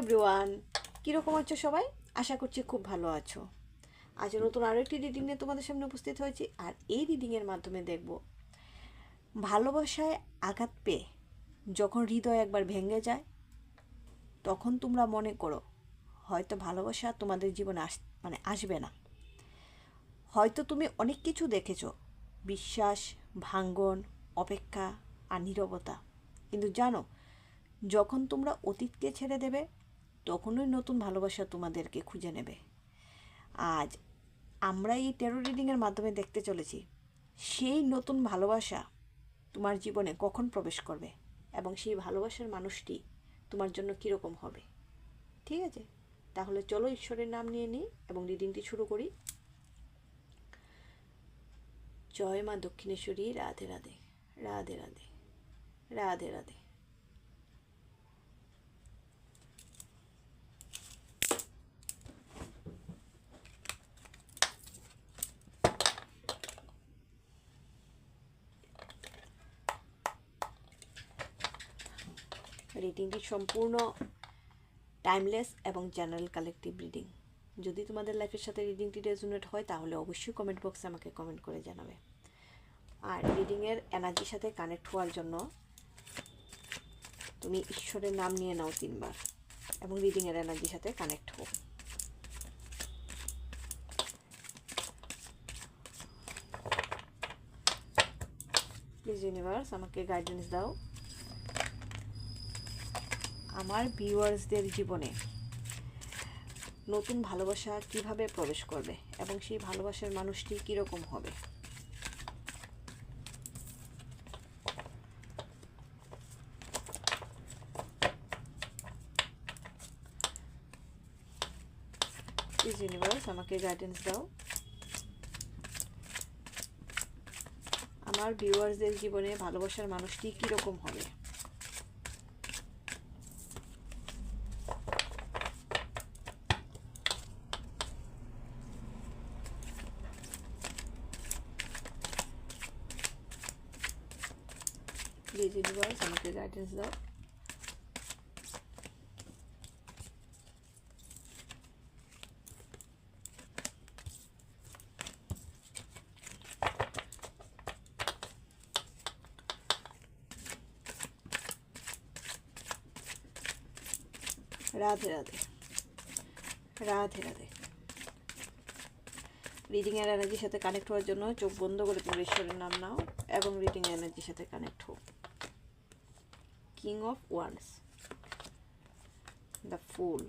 Everyone, কীরকম আছো সবাই? আশা করছি খুব ভালো আছো। আজ নতুন আরও একটি রিডিং নিয়ে তোমাদের সামনে উপস্থিত হয়েছি, আর এই রিডিংয়ের মাধ্যমে দেখব ভালোবাসায় আঘাত পেয়ে যখন হৃদয় একবার ভেঙে যায়, তখন তোমরা মনে করো হয়তো ভালোবাসা তোমাদের জীবনে আস মানে আসবে না। হয়তো তুমি অনেক কিছু দেখেছ, বিশ্বাস, ভাঙ্গন, অপেক্ষা আর নীরবতা। কিন্তু জানো, যখন তোমরা অতীতকে ছেড়ে দেবে তখনই নতুন ভালোবাসা তোমাদেরকে খুঁজে নেবে। আজ আমরা এই টেরো রিডিংয়ের মাধ্যমে দেখতে চলেছি, সেই নতুন ভালোবাসা তোমার জীবনে কখন প্রবেশ করবে এবং সেই ভালোবাসার মানুষটি তোমার জন্য কীরকম হবে? ঠিক আছে? তাহলে চলো ঈশ্বরের নাম নিয়ে নিই এবং রিডিংটি শুরু করি। জয় মা দক্ষিণেশ্বরী, রাধে রাধে রাধে রাধে রাধে রাধে। রিডিংটি সম্পূর্ণ টাইমলেস এবং জেনারেল কালেকটিভ রিডিং যদি তোমাদের লাইফের সাথে রিডিংটি রেজুনেট হয়, তাহলে অবশ্যই কমেন্ট বক্সে আমাকে কমেন্ট করে জানাবে। আর রিডিংয়ের এনার্জির সাথে কানেক্ট হওয়ার জন্য তুমি ঈশ্বরের নাম নিয়ে নাও তিনবার এবং রিডিংয়ের এনার্জির সাথে কানেক্ট হো প্লিজ ইউনিভার্স আমাকে গাইডেন্স দাও। আমার ভিউয়ার্সদের জীবনে নতুন ভালোবাসা কীভাবে প্রবেশ করবে এবং সেই ভালোবাসার মানুষটি কীরকম হবে? ইউনিভার্স আমাকে গাইডেন্স দাও। আমার ভিউয়ার্সদের জীবনে ভালোবাসার মানুষটি কীরকম হবে? প্লিজ ইউনিভার্স আমাকে গাইডেন্স দাও রাধে রাধে রাধে রাধে রিডিং এর এনার্জির সাথে কানেক্ট হওয়ার জন্য চোখ বন্ধ করে তোমরা ঈশ্বরের নাম নাও এবং রিডিং এনার্জির সাথে কানেক্ট হোক king of wands the fool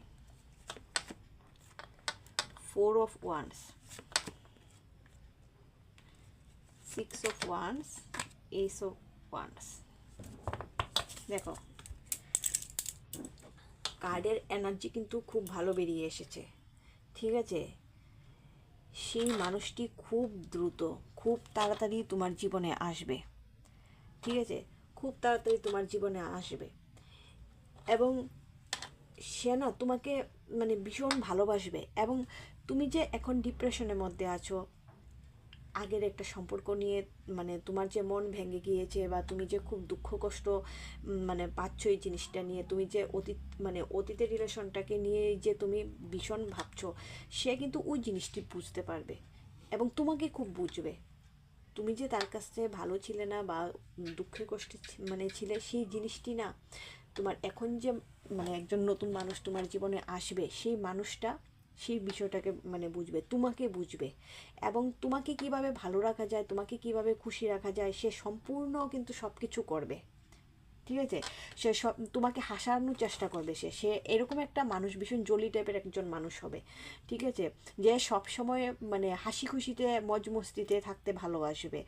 four of wands six of wands ace of wands দেখো, কার্ডের এনার্জি কিন্তু খুব ভালো বেরিয়ে এসেছে। ঠিক আছে? সেই মানুষটি খুব দ্রুত, খুব তাড়াতাড়ি তোমার জীবনে আসবে। ঠিক আছে? খুব তাড়াতাড়ি তোমার জীবনে আসবে। এবং সে না তোমাকে মানে ভীষণ ভালোবাসবে। এবং তুমি যে এখন ডিপ্রেশনের মধ্যে আছো, আগের একটা সম্পর্ক নিয়ে মানে তোমার যে মন ভেঙে গিয়েছে বা তুমি যে খুব দুঃখ কষ্ট মানে পাচ্ছ এই জিনিসটা নিয়ে, তুমি যে অতীত মানে অতীতের রিলেশনটাকে নিয়ে যে তুমি ভীষণ ভাবছ, সে কিন্তু ওই জিনিসটি বুঝতে পারবে। এবং তোমাকে খুব বুঝবে। তুমি যে তার কাছ থেকে ভালো ছিলে না বা দুঃখের কষ্টে মানে ছিলে সেই জিনিসটি না, তোমার এখন যে মানে একজন নতুন মানুষ তোমার জীবনে আসবে, সেই মানুষটা সেই বিষয়টাকে মানে বুঝবে, তোমাকে বুঝবে। এবং তোমাকে কীভাবে ভালো রাখা যায়, তোমাকে কীভাবে খুশি রাখা যায়, সে সম্পূর্ণ কিন্তু সব কিছু করবে। ঠিক আছে? সে সব, তোমাকে হাসানোর চেষ্টা করবে সে। সে এরকম একটা মানুষ, ভীষণ জলি টাইপের একজন মানুষ হবে। ঠিক আছে? যে সব সময় মানে হাসি খুশিতে মজ মস্তিতে থাকতে ভালোবাসবে।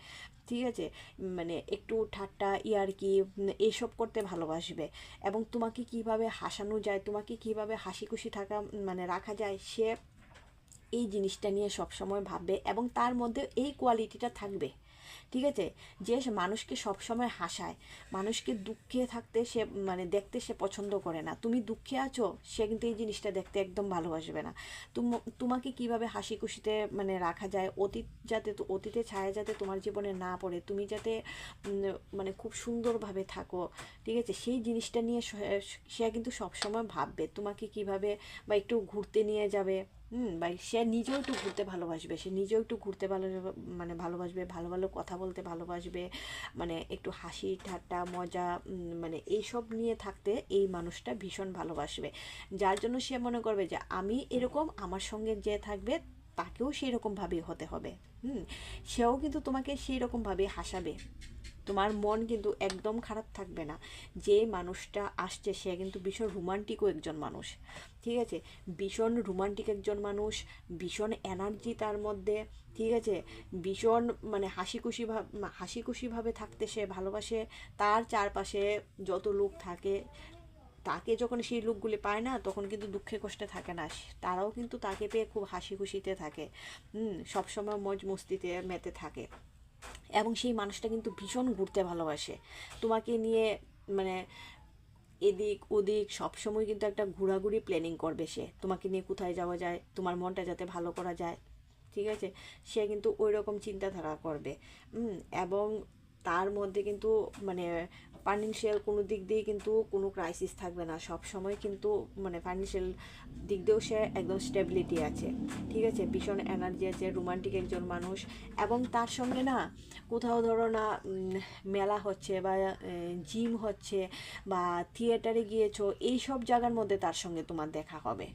ঠিক আছে? মানে একটু ঠাট্টা, ইয়ারকি এইসব করতে ভালোবাসবে। এবং তোমাকে কীভাবে হাসানো যায়, তোমাকে কীভাবে হাসি খুশি থাকা মানে রাখা যায়, সে এই জিনিসটা নিয়ে সব সময় ভাববে এবং তার মধ্যে এই কোয়ালিটিটা থাকবে। ঠিক আছে? যে মানুষকে সবসময় হাসায়, মানুষকে দুঃখে থাকতে সে মানে দেখতে সে পছন্দ করে না। তুমি দুঃখে আছো, সে কিন্তু এই জিনিসটা দেখতে একদম ভালোবাসবে না। তুম- তোমাকে কীভাবে হাসি খুশিতে মানে রাখা যায়? অতীত যাতে, অতীতে ছায়া যাতে তোমার জীবনে না পড়ে, তুমি যাতে মানে খুব সুন্দরভাবে থাকো, ঠিক আছে? সেই জিনিসটা নিয়ে সে কিন্তু সবসময় ভাববে। তোমাকে কীভাবে বা একটু ঘুরতে নিয়ে যাবে হুম, বা সে নিজেও একটু ঘুরতে ভালোবাসবে, সে নিজেও একটু ঘুরতে ভালো মানে ভালোবাসবে, ভালো ভালো কথা বলতে ভালোবাসবে মানে একটু হাসি, ঠাট্টা, মজা মানে এইসব নিয়ে থাকতে এই মানুষটা ভীষণ ভালোবাসবে। যার জন্য সে মনে করবে যে, আমি এরকম, আমার সঙ্গে যে থাকবে, তাকেও সেই রকমভাবেই হতে হবে। হুম, সেও কিন্তু তোমাকে সেই রকমভাবে হাসাবে। তোমার মন কিন্তু একদম খারাপ থাকবে না। যে মানুষটা আসছে, সে কিন্তু ভীষণ রোমান্টিকও একজন মানুষ। ঠিক আছে? ভীষণ রোমান্টিক একজন মানুষ, ভীষণ এনার্জি তার মধ্যে। ঠিক আছে? ভীষণ মানে হাসি খুশি ভাব হাসি খুশিভাবে থাকতে সে ভালোবাসে। তার চারপাশে যত লোক থাকে, তাকে যখন সেই লোকগুলি পায় না, তখন কিন্তু দুঃখে কষ্টে থাকে না। তারাও কিন্তু তাকে পেয়ে খুব হাসি খুশিতে থাকে সবসময় মজ মস্তিতে মেতে থাকে। এবং সেই মানুষটা কিন্তু ভীষণ ঘুরতে ভালোবাসে। তোমাকে নিয়ে মানে এদিক ওদিক সবসময় কিন্তু একটা ঘোরাঘুরি প্ল্যানিং করবে সে। তোমাকে নিয়ে কোথায় যাওয়া যায়, তোমার মনটা যাতে ভালো করা যায়, ঠিক আছে? সে কিন্তু ওই রকম চিন্তাধারা করবে। এবং তার মধ্যে কিন্তু মানে ফাইন্যান্সিয়াল কোনো দিক দিয়ে কিন্তু কোনো ক্রাইসিস থাকবে না। সব সময় কিন্তু মানে ফাইন্যান্সিয়াল দিক দিয়েও সে একদম স্টেবিলিটি আছে। ঠিক আছে? ভীষণ এনার্জি আছে রোমান্টিক একজন মানুষ। এবং তার সঙ্গে না, কোথাও ধরো না মেলা হচ্ছে বা জিম হচ্ছে বা থিয়েটারে গিয়েছো এই সব জায়গার মধ্যে তার সঙ্গে তোমার দেখা হবে।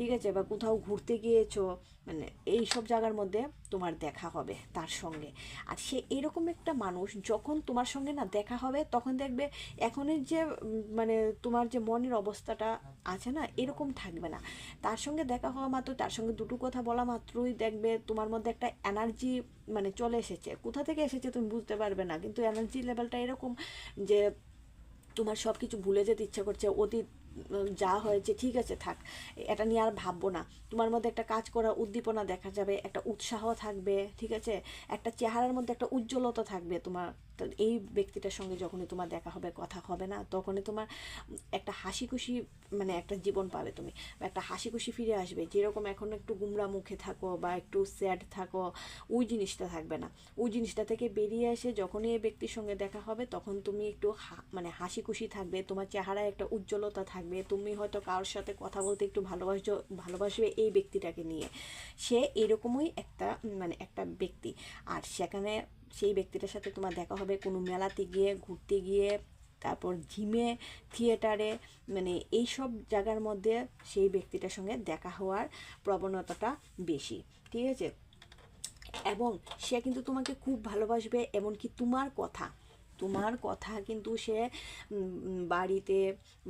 ঠিক আছে? বা কোথাও ঘুরতে গিয়েছো মানে এই সব জায়গার মধ্যে তোমার দেখা হবে তার সঙ্গে। আর সে এরকম একটা মানুষ যখন তোমার সঙ্গে না দেখা হবে, তখন দেখবে এখনের যে মানে তোমার যে মনের অবস্থাটা আছে না, এরকম থাকবে না। তার সঙ্গে দেখা হওয়া মাত্র তার সঙ্গে দুটো কথা বলা মাত্রই দেখবে তোমার মধ্যে একটা এনার্জি মানে চলে এসেছে। কোথা থেকে এসেছে তুমি বুঝতে পারবে না, কিন্তু এনার্জি লেভেলটা এরকম যে তোমার সব কিছু ভুলে যেতে ইচ্ছা করছে, অতীত যা হয়েছে, ঠিক আছে, থাক। এটা নিয়ে আর ভাববো না। তোমার মধ্যে একটা কাজ করার উদ্দীপনা দেখা যাবে, একটা উৎসাহ থাকবে, ঠিক আছে? একটা চেহারার মধ্যে একটা উজ্জ্বলতা থাকবে তোমার। তো এই ব্যক্তিটার সঙ্গে যখনই তোমার দেখা হবে, কথা হবে না, তখনই তোমার একটা হাসি খুশি মানে একটা জীবন পাবে তুমি। বা একটা হাসি খুশি ফিরে আসবে। যেরকম এখন একটু গুমরা মুখে থাকো বা একটু স্যাড থাকো, ওই জিনিসটা থাকবে না। ওই জিনিসটা থেকে বেরিয়ে এসে যখনই এই ব্যক্তির সঙ্গে দেখা হবে, তখন তুমি একটু মানে হাসি খুশি থাকবে, তোমার চেহারায় একটা উজ্জ্বলতা থাকবে, তুমি হয়তো কারোর সাথে কথা বলতে একটু ভালোবাসো ভালোবাসবে এই ব্যক্তিটাকে নিয়ে। সে এরকমই একটা মানে একটা ব্যক্তি। আর সেখানে সেই ব্যক্তিটার সাথে তোমার দেখা হবে। কোনো মেলাতে গিয়ে, ঘুরতে গিয়ে, তারপর জিমে, থিয়েটারে মানে এই সব জায়গার মধ্যে সেই ব্যক্তিটার সঙ্গে দেখা হওয়ার প্রবণতাটা বেশি। ঠিক আছে? এবং সে কিন্তু তোমাকে খুব ভালোবাসবে, এমনকি তোমার কথা। তোমার কথা, কিন্তু সে বাড়িতে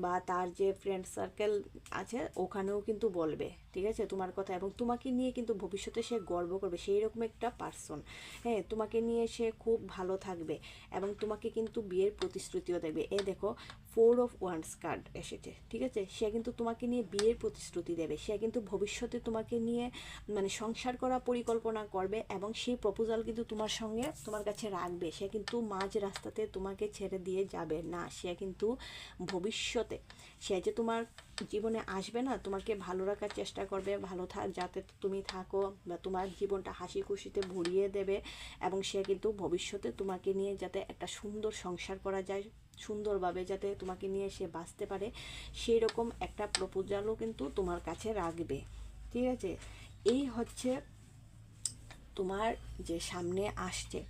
বা তার যে ফ্রেন্ড সার্কেল আছে, ওখানেও কিন্তু বলবে, ঠিক আছে, তোমার কথা। এবং তোমাকে নিয়ে কিন্তু ভবিষ্যতে সে গর্ব করবে সেই রকম একটা পার্সন হ্যাঁ তোমাকে নিয়ে সে খুব ভালো থাকবে এবং তোমাকে কিন্তু বিয়ের প্রতিশ্রুতিও দেবে। এ দেখো ফোর অফ ওয়ান্স কার্ড এসেছে, ঠিক আছে? সে কিন্তু তোমাকে নিয়ে বিয়ের প্রতিশ্রুতি দেবে। সে কিন্তু ভবিষ্যতে তোমাকে নিয়ে মানে সংসার করা পরিকল্পনা করবে এবং সেই প্রপোজাল কিন্তু তোমার সঙ্গে তোমার কাছে রাখবে। সে কিন্তু মাঝ রাস্তাতে তোমাকে ছেড়ে দিয়ে যাবে না সে কিন্তু ভবিষ্যতে। সে যে তোমার জীবনে আসবে না, তোমাকে ভালো রাখার চেষ্টা করবে, ভালো থাক যাতে তুমি থাকো বা তোমার জীবনটা হাসি খুশিতে ভরিয়ে দেবে এবং সে কিন্তু ভবিষ্যতে তোমাকে নিয়ে যাতে একটা সুন্দর সংসার করা যায়, সুন্দরভাবে যাতে তোমাকে নিয়ে সে বাঁচতে পারে সেই রকম একটা প্রপোজালও কিন্তু তোমার কাছে রাখবে। ঠিক আছে? এই হচ্ছে তোমার যে সামনে আসছে।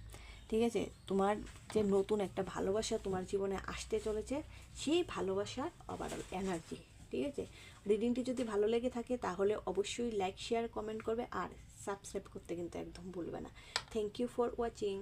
ঠিক আছে? তোমার যে নতুন একটা ভালোবাসা তোমার জীবনে আসতে চলেছে, সেই ভালোবাসার ওভারঅল এনার্জি ঠিক আছে? রিডিংটি যদি ভালো লেগে থাকে, তাহলে অবশ্যই লাইক শেয়ার কমেন্ট করবে আর সাবস্ক্রাইব করতে কিন্তু একদম ভুলবে না। Thank you for watching